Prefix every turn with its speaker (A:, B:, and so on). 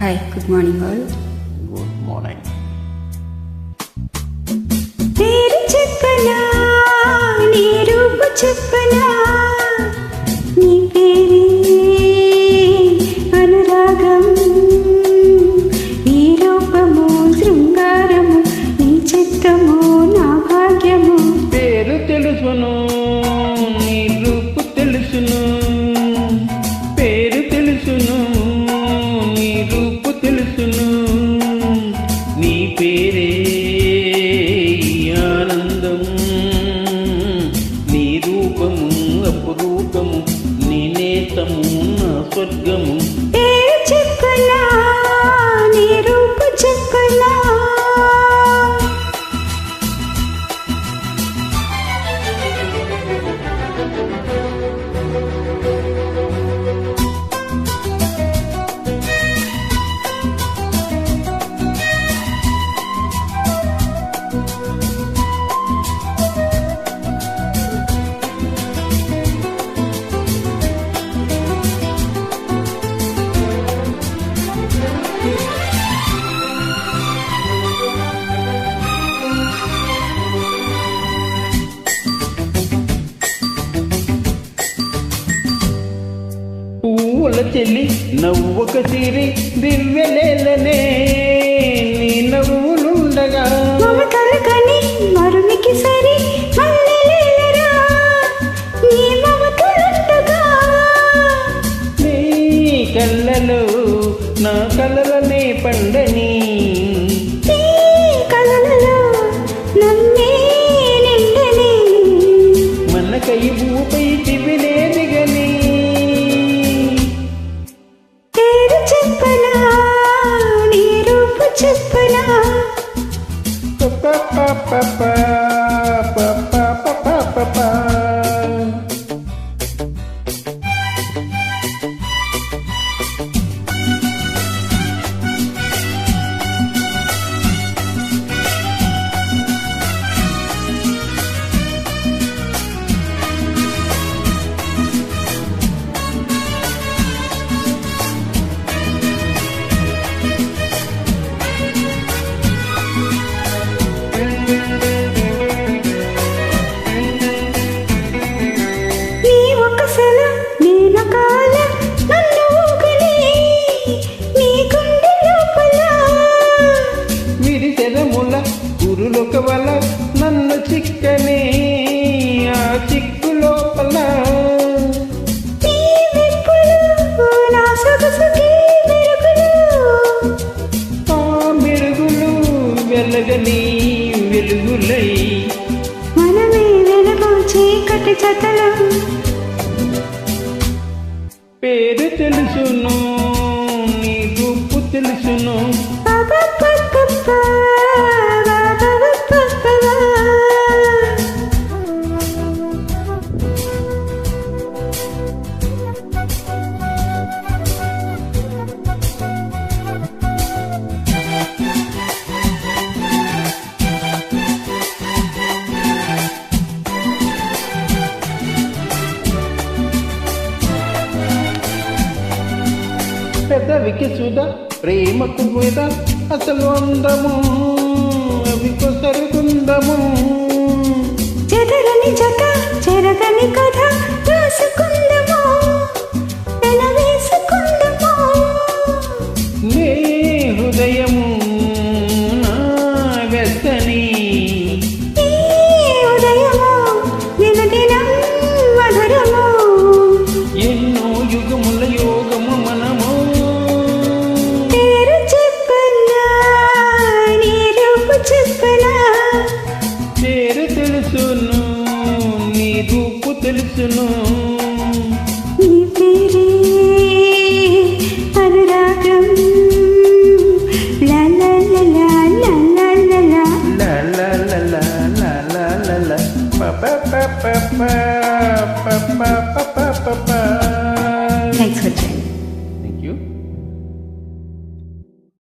A: Hi good morning all
B: good morning
A: పేరు చెప్పనా నీ రూపు
B: ఆనందం. నీ రూపము అపురూపము నీ నేతము నా స్వర్గము. చెల్లి నవ్వొక తీరి దివ్యలేలనే నీ
A: నవ్వు
B: pa, pa. వల నన్ను చిక్కనే ఆ చిక్కు లోపల. ఆ మెరుగులు వెలగని వెలుగులై.
A: మనమే వెలుగు చీకటి జతలు
B: పేరు తెలుసును నీ రూపు తెలుసును. పెద్దవికి సుధ ప్రేమకు మీద అసలు అందము అవి కొసరుగుందము
A: చెదరని జత చెరగని కథ రాసుకుందము తెలుసును
B: నీ
A: రూపు
B: తెలుసును Thanks for tuning